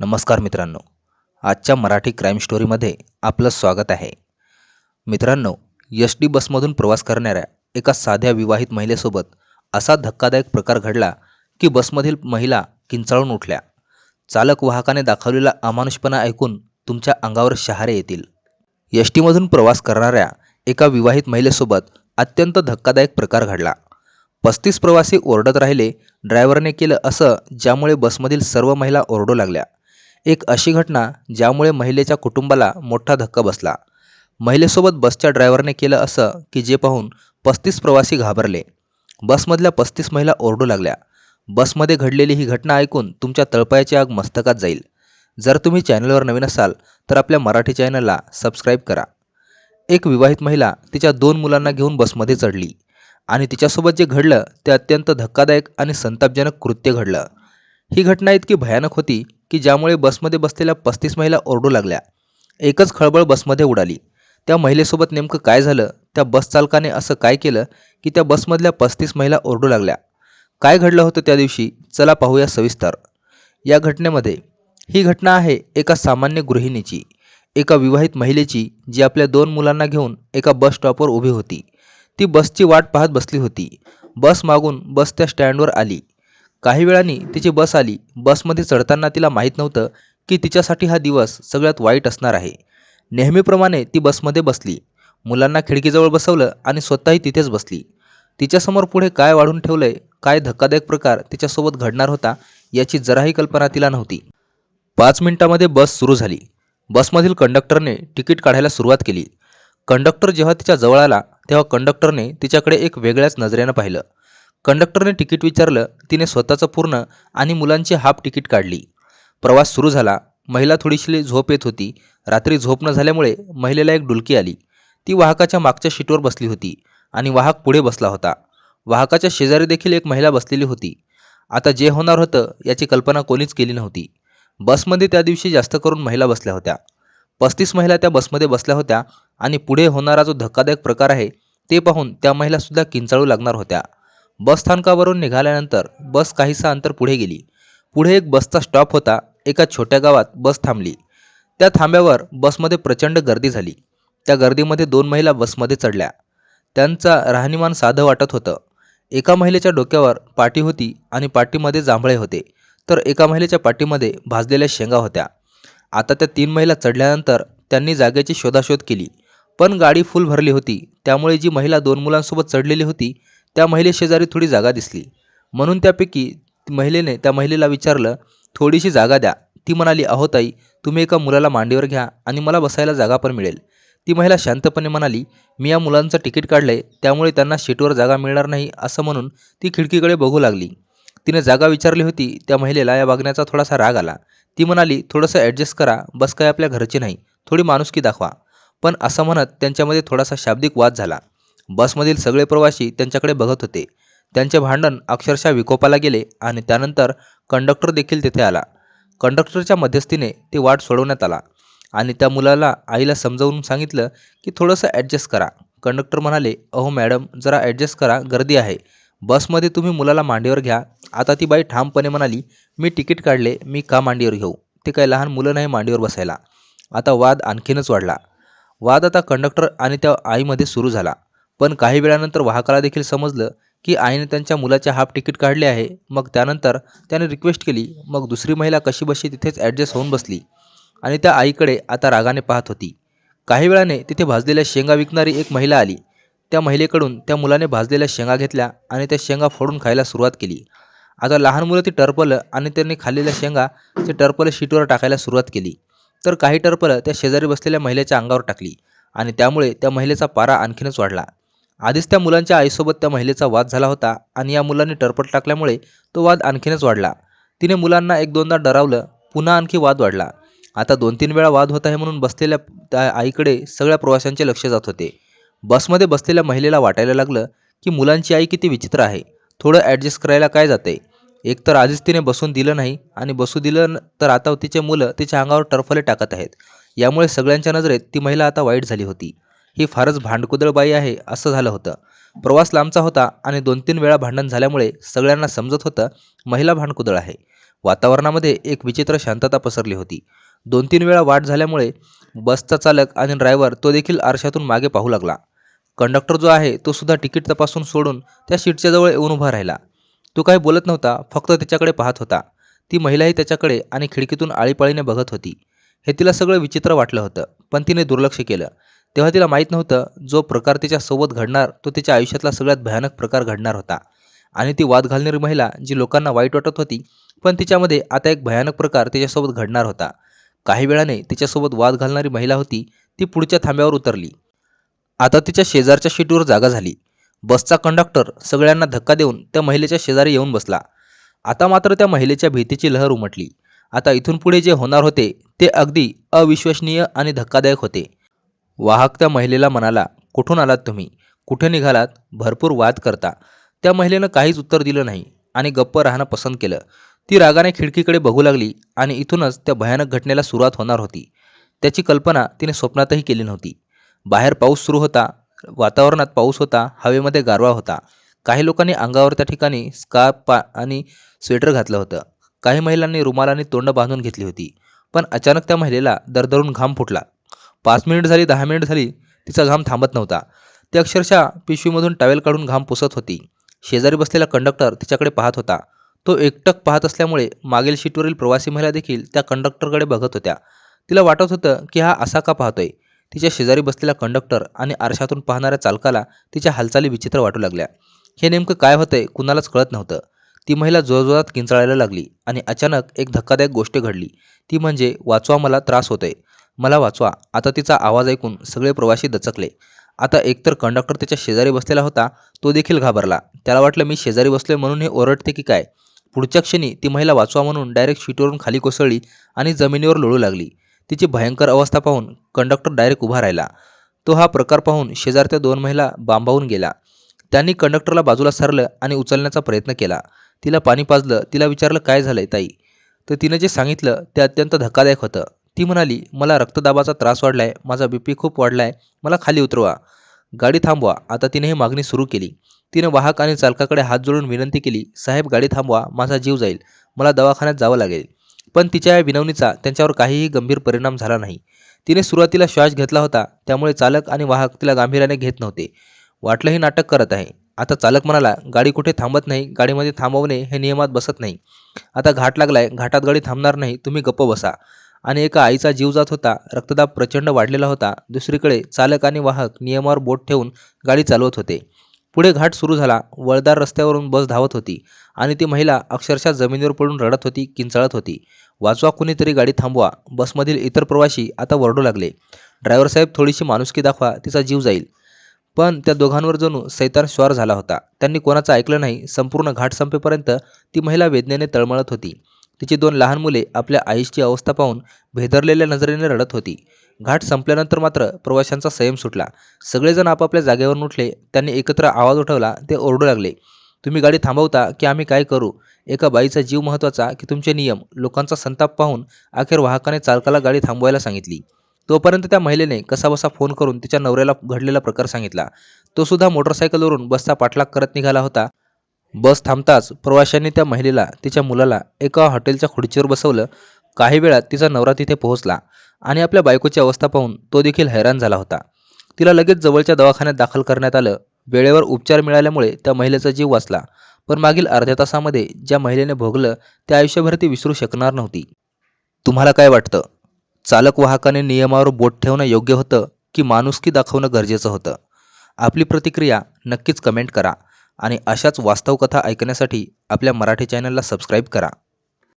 नमस्कार मित्रांनो. आजच्या मराठी क्राईम स्टोरीमध्ये आपलं स्वागत आहे. मित्रांनो यश डी बसमधून प्रवास करणाऱ्या एका साध्या विवाहित महिलेसोबत असा धक्कादायक प्रकार घडला की बसमधील महिला किंचाळून उठल्या. चालक वाहकाने दाखवलेला अमानुषपणा ऐकून तुमच्या अंगावर शहारे येतील. एस टीमधून प्रवास करणाऱ्या एका विवाहित महिलेसोबत अत्यंत धक्कादायक प्रकार घडला. पस्तीस प्रवासी ओरडत राहिले ड्रायव्हरने केलं असं ज्यामुळे बसमधील सर्व महिला ओरडू लागल्या. एक अशी घटना ज्यामुळे महिलेच्या कुटुंबाला मोठा धक्का बसला. महिलेसोबत बसच्या ड्रायव्हरने केलं असं की जे पाहून पस्तीस प्रवासी घाबरले. बसमधल्या पस्तीस महिला ओरडू लागल्या. बसमध्ये घडलेली ही घटना ऐकून तुमच्या तळपायाची आग मस्तकात जाईल. जर तुम्ही चॅनलवर नवीन असाल तर आपल्या मराठी चॅनलला सबस्क्राईब करा. एक विवाहित महिला तिच्या दोन मुलांना घेऊन बसमध्ये चढली आणि तिच्यासोबत जे घडलं ते अत्यंत धक्कादायक आणि संतापजनक कृत्य घडलं. ही घटना इतकी भयानक होती की ज्यामुळे बसमध्ये बसलेल्या पस्तीस महिला ओरडू लागल्या. एकच खळबळ बसमध्ये उडाली. त्या महिलेसोबत नेमकं काय झालं? त्या बस चालकाने असं काय केलं की त्या बसमधल्या पस्तीस महिला ओरडू लागल्या? काय घडलं होतं त्या दिवशी? चला पाहूया सविस्तर. या घटनेमध्ये ही घटना आहे एका सामान्य गृहिणीची एका विवाहित महिलेची जी आपल्या दोन मुलांना घेऊन एका बस स्टॉपवर उभी होती. ती बसची वाट पाहत बसली होती. बस मागून बस त्या स्टँडवर आली. काही वेळाने तिची बस आली. बसमध्ये चढताना तिला माहीत नव्हतं की तिच्यासाठी हा दिवस सगळ्यात वाईट असणार आहे. नेहमीप्रमाणे ती बसमध्ये बसली. मुलांना खिडकीजवळ बसवलं आणि स्वतःही तिथेच बसली. तिच्यासमोर पुढे काय वाढून ठेवलंय काय धक्कादायक प्रकार तिच्यासोबत घडणार होता याची जराही कल्पना तिला नव्हती. पाच मिनिटामध्ये बस सुरू झाली. बसमधील कंडक्टरने तिकीट काढायला सुरुवात केली. कंडक्टर जेव्हा तिच्या जवळ आला तेव्हा कंडक्टरने तिच्याकडे एक वेगळ्याच नजरेनं पाहिलं. कंडक्टरने तिकीट विचारलं तिने स्वतःचं पूर्ण आणि मुलांची हाफ तिकीट काढली. प्रवास सुरू झाला. महिला थोडीशी झोप येत होती. रात्री झोप न झाल्यामुळे महिलेला एक डुलकी आली. ती वाहकाच्या मागच्या शीटवर बसली होती आणि वाहक पुढे बसला होता. वाहकाच्या शेजारी देखील एक महिला बसलेली होती. आता जे होणार होतं याची कल्पना कोणीच केली नव्हती. बसमध्ये त्या दिवशी जास्त करून महिला बसल्या होत्या. पस्तीस महिला त्या बसमध्ये बसल्या होत्या आणि पुढे होणारा जो धक्कादायक प्रकार आहे ते पाहून त्या महिलासुद्धा किंचाळू लागणार होत्या. बस स्थानकावरून निघाल्यानंतर बस काहीसा अंतर पुढे गेली. पुढे एक बसचा स्टॉप होता. एका छोट्या गावात बस थांबली. त्या थांब्यावर बसमध्ये प्रचंड गर्दी झाली. त्या गर्दीमध्ये दोन महिला बसमध्ये चढल्या. त्यांचा राहणीमान साधं वाटत होतं. एका महिलेच्या डोक्यावर पाटी होती आणि पाटीमध्ये जांभळे होते. तर एका महिलेच्या पाठीमध्ये भाजलेल्या शेंगा होत्या. आता त्या तीन महिला चढल्यानंतर त्यांनी जागेची शोधाशोध केली. पण गाडी फुल भरली होती. त्यामुळे जी महिला दोन मुलांसोबत चढलेली होती त्या महिलेशेजारी थोडी जागा दिसली. म्हणून त्यापैकी महिलेने त्या महिलेला विचारलं थोडीशी जागा द्या. ती म्हणाली अहो ताई तुम्ही एका मुलाला मांडीवर घ्या आणि मला बसायला जागा पण मिळेल. ती महिला शांतपणे म्हणाली मी या मुलांचं तिकीट काढलंय त्यामुळे त्यांना शीटवर जागा मिळणार नाही असं म्हणून ती खिडकीकडे बघू लागली. तिने जागा विचारली होती त्या महिलेला या वागण्याचा थोडासा राग आला. ती म्हणाली थोडंसं ॲडजस्ट करा बस काय आपल्या घरची नाही थोडी माणुसकी दाखवा. पण असं म्हणत त्यांच्यामध्ये थोडासा शाब्दिक वाद झाला. बसमधील सगळे प्रवासी त्यांच्याकडे बघत होते. त्यांचे भांडण अक्षरशः विकोपाला गेले आणि त्यानंतर कंडक्टर देखील तिथे आला. कंडक्टरच्या मध्यस्थीने ते वाद सोडवण्यात आला आणि त्या मुलाला आईला समजावून सांगितलं की थोडंसं ॲडजस्ट करा. कंडक्टर म्हणाले अहो मॅडम जरा ॲडजस्ट करा गर्दी आहे. बसमध्ये तुम्ही मुलाला मांडीवर घ्या. आता ती बाई ठामपणे म्हणाली मी तिकीट काढले मी का मांडीवर घेऊ? ते काही लहान मुलं नाही मांडीवर बसायला. आता वाद आणखीनच वाढला. वाद आता कंडक्टर आणि त्या आईमध्ये सुरू झाला. पण काही वेळानंतर वाहकाला देखील समजलं की आईने त्यांच्या मुलाचे हाफ तिकीट काढले आहे. मग त्यानंतर त्याने रिक्वेस्ट केली. मग दुसरी महिला कशी बशी तिथेच ॲडजस्ट होऊन बसली. आणि त्या आईकडे आता रागाने पाहत होती. काही वेळाने तिथे भाजलेल्या शेंगा विकणारी एक महिला आली. त्या महिलेकडून त्या मुलाने भाजलेल्या शेंगा घेतल्या आणि त्या शेंगा फोडून खायला सुरुवात केली. आता लहान मुलं ती टरपलं आणि त्यांनी खाल्लेल्या शेंगा ते टरपलं शीटवर टाकायला सुरुवात केली. तर काही टरपलं त्या शेजारी बसलेल्या महिलेच्या अंगावर टाकली आणि त्यामुळे त्या महिलेचा पारा आणखीनच वाढला. आधीच त्या मुलांच्या आईसोबत त्या महिलेचा वाद झाला होता आणि या मुलांनी टरपट टाकल्यामुळे तो वाद आणखीनच वाढला. तिने मुलांना एक दोनदा डरावलं पुन्हा आणखी वाद वाढला. आता दोन तीन वेळा वाद होत आहे म्हणून बसलेल्या त्या आईकडे सगळ्या प्रवाशांचे लक्ष जात होते. बसमध्ये बसलेल्या महिलेला वाटायला लागलं की मुलांची आई किती विचित्र आहे. थोडं ॲडजस्ट करायला काय जाते एक तर आधीच तिने बसून दिलं नाही आणि बसू दिलं तर आता तिचे मुलं तिच्या अंगावर टरफले टाकत आहेत. यामुळे सगळ्यांच्या नजरेत ती महिला आता वाईट झाली होती. ही फारच भांडकुदळ बाई आहे असं झालं होतं. प्रवास लांबचा होता आणि दोन तीन वेळा भांडण झाल्यामुळे सगळ्यांना समजत होतं महिला भांडकुदळ आहे. वातावरणामध्ये एक विचित्र शांतता पसरली होती. दोन तीन वेळा वाट झाल्यामुळे बसचा चालक आणि ड्रायव्हर तो देखील आरशातून मागे पाहू लागला. कंडक्टर जो आहे तो सुद्धा तिकीट तपासून सोडून त्या सीटच्या जवळ येऊन उभा राहिला. तो काही बोलत नव्हता फक्त त्याच्याकडे पाहत होता. ती महिलाही त्याच्याकडे आणि खिडकीतून आळीपाळीने बघत होती. हे तिला सगळं विचित्र वाटलं होतं पण तिने दुर्लक्ष केलं. तेव्हा तिला माहीत नव्हतं जो प्रकार तिच्यासोबत घडणार तो तिच्या आयुष्यातला सगळ्यात भयानक प्रकार घडणार होता. आणि ती वाद घालणारी महिला जी लोकांना वाईट वाटत होती पण तिच्यामध्ये आता एक भयानक प्रकार तिच्यासोबत घडणार होता. काही वेळाने तिच्यासोबत वाद घालणारी महिला होती ती पुढच्या थांब्यावर उतरली. आता तिच्या शेजारच्या शीटवर जागा झाली. बसचा कंडक्टर सगळ्यांना धक्का देऊन त्या महिलेच्या शेजारी येऊन बसला. आता मात्र त्या महिलेच्या भीतीची लहर उमटली. आता इथून पुढे जे होणार होते ते अगदी अविश्वसनीय आणि धक्कादायक होते. वाहक त्या महिलेला म्हणाला कुठून आलात तुम्ही? कुठे निघालात? भरपूर वाद करता. त्या महिलेनं काहीच उत्तर दिलं नाही आणि गप्प राहणं पसंत केलं. ती रागाने खिडकीकडे बघू लागली आणि इथूनच त्या भयानक घटनेला सुरुवात होणार होती. त्याची कल्पना तिने स्वप्नातही केली नव्हती. बाहेर पाऊस सुरू होता वातावरणात पाऊस होता हवेमध्ये गारवा होता. काही लोकांनी अंगावर त्या ठिकाणी स्कार्फ पा आणि स्वेटर घातलं होतं. काही महिलांनी रुमालाने तोंड बांधून घेतली होती. पण अचानक त्या महिलेला दरदरून घाम फुटला. पाच मिनिट झाली दहा मिनिट झाली तिचा घाम थांबत नव्हता. ती अक्षरशः पिशवीमधून टॉवेल काढून घाम पुसत होती. शेजारी बसलेला कंडक्टर तिच्याकडे पाहत होता. तो एकटक पाहत असल्यामुळे मागील शीटवरील प्रवासी महिला देखील त्या कंडक्टरकडे बघत होत्या. तिला वाटत होतं की हा असा का पाहतोय? तिच्या शेजारी बसलेला कंडक्टर आणि आरशातून पाहणाऱ्या चालकाला तिच्या हालचाली विचित्र वाटू लागल्या. हे नेमकं काय होतंय कुणालाच कळत नव्हतं. ती महिला जोरजोरात किंचाळायला लागली आणि अचानक एक धक्कादायक गोष्ट घडली. ती म्हणजे वाचवा मला त्रास होतोय. मला वाचवा. आता तिचा आवाज ऐकून सगळे प्रवासी दचकले. आता एकतर कंडक्टर त्याच्या शेजारी बसलेला होता तो देखील घाबरला. त्याला वाटलं मी शेजारी बसलोय म्हणून हे ओरडते की काय? पुढच्या क्षणी ती महिला वाचवा म्हणून डायरेक्ट शीटवरून खाली कोसळली आणि जमिनीवर लोळू लागली. तिची भयंकर अवस्था पाहून कंडक्टर डायरेक्ट उभा राहिला. तो हा प्रकार पाहून शेजारच्या दोन महिला बांबावून गेला. त्यांनी कंडक्टरला बाजूला सारलं आणि उचलण्याचा प्रयत्न केला. तिला पाणी पाजलं. तिला विचारलं काय झालंय ताई? तर तिनं जे सांगितलं ते अत्यंत धक्कादायक होतं. ती म्हणाली मला रक्तदाबाचा त्रास वाढलाय माझा बीपी खूप वाढलाय मला खाली उतरवा. गाडी थांबवा. आता तिने ही मागणी सुरू केली. तिने वाहक आणि चालकाकडे हात जोडून विनंती केली साहेब गाडी थांबवा माझा जीव जाईल मला दवाखान्यात जावं लागेल. पण तिच्या या विनवणीचा त्यांच्यावर काहीही गंभीर परिणाम झाला नाही. तिने सुरुवातीला श्वास घेतला होता त्यामुळे चालक आणि वाहक तिला गांभीर्याने घेत नव्हते. वाटलं ही नाटक करत आहे. आता चालक म्हणाला गाडी कुठे थांबत नाही गाडीमध्ये थांबवणे हे नियमात बसत नाही. आता घाट लागलाय घाटात गाडी थांबणार नाही तुम्ही गप्प बसा. आणि एका आईचा जीव जात होता रक्तदाब प्रचंड वाढलेला होता. दुसरीकडे चालक आणि वाहक नियमावर बोट ठेवून गाडी चालवत होते. पुढे घाट सुरू झाला. वळदार रस्त्यावरून बस धावत होती आणि ती महिला अक्षरशः जमिनीवर पडून रडत होती किंचाळत होती. वाचवा कुणीतरी गाडी थांबवा. बसमधील इतर प्रवासी आता वरडू लागले. ड्रायव्हर साहेब थोडीशी माणुसकी दाखवा तिचा जीव जाईल. पण त्या दोघांवर जणू सैतान स्वार झाला होता. त्यांनी कोणाचं ऐकलं नाही. संपूर्ण घाट संपेपर्यंत ती महिला वेदनेने तळमळत होती. तिची दोन लहान मुले आपल्या आईची अवस्था पाहून भेदरलेल्या नजरेने रडत होती. घाट संपल्यानंतर मात्र प्रवाशांचा संयम सुटला. सगळेजण आपापल्या जागेवरून उठले. त्यांनी एकत्र आवाज उठवला. ते ओरडू लागले. तुम्ही गाडी थांबवता की आम्ही काय करू? एका बाईचा जीव महत्त्वाचा की तुमचे नियम? लोकांचा संताप पाहून अखेर वाहकाने चालकाला गाडी थांबवायला सांगितली. तोपर्यंत त्या महिलेने कसाबसा फोन करून तिच्या नवऱ्याला घडलेला प्रकार सांगितला. तो सुद्धा मोटरसायकलवरून बसचा पाठलाग करत निघाला होता. बस थांबताच प्रवाशांनी त्या महिलेला तिच्या मुलाला एका हॉटेलच्या खुर्चीवर बसवलं. काही वेळात तिचा नवरा तिथे पोहोचला आणि आपल्या बायकोची अवस्था पाहून तो देखील हैराण झाला होता. तिला लगेच जवळच्या दवाखान्यात दाखल करण्यात आलं. वेळेवर उपचार मिळाल्यामुळे त्या महिलेचा जीव वाचला पण मागील अर्ध्या तासामध्ये ज्या महिलेने भोगलं ते आयुष्यभर ती विसरू शकणार नव्हती. तुम्हाला काय वाटतं? चालक वाहकाने नियमावर बोट ठेवणं योग्य होतं की माणुसकी दाखवणं गरजेचं होतं? आपली प्रतिक्रिया नक्कीच कमेंट करा. आणि अशाच वास्तव कथा ऐकण्यासाठी आपल्या मराठी चॅनलला सबस्क्राईब करा.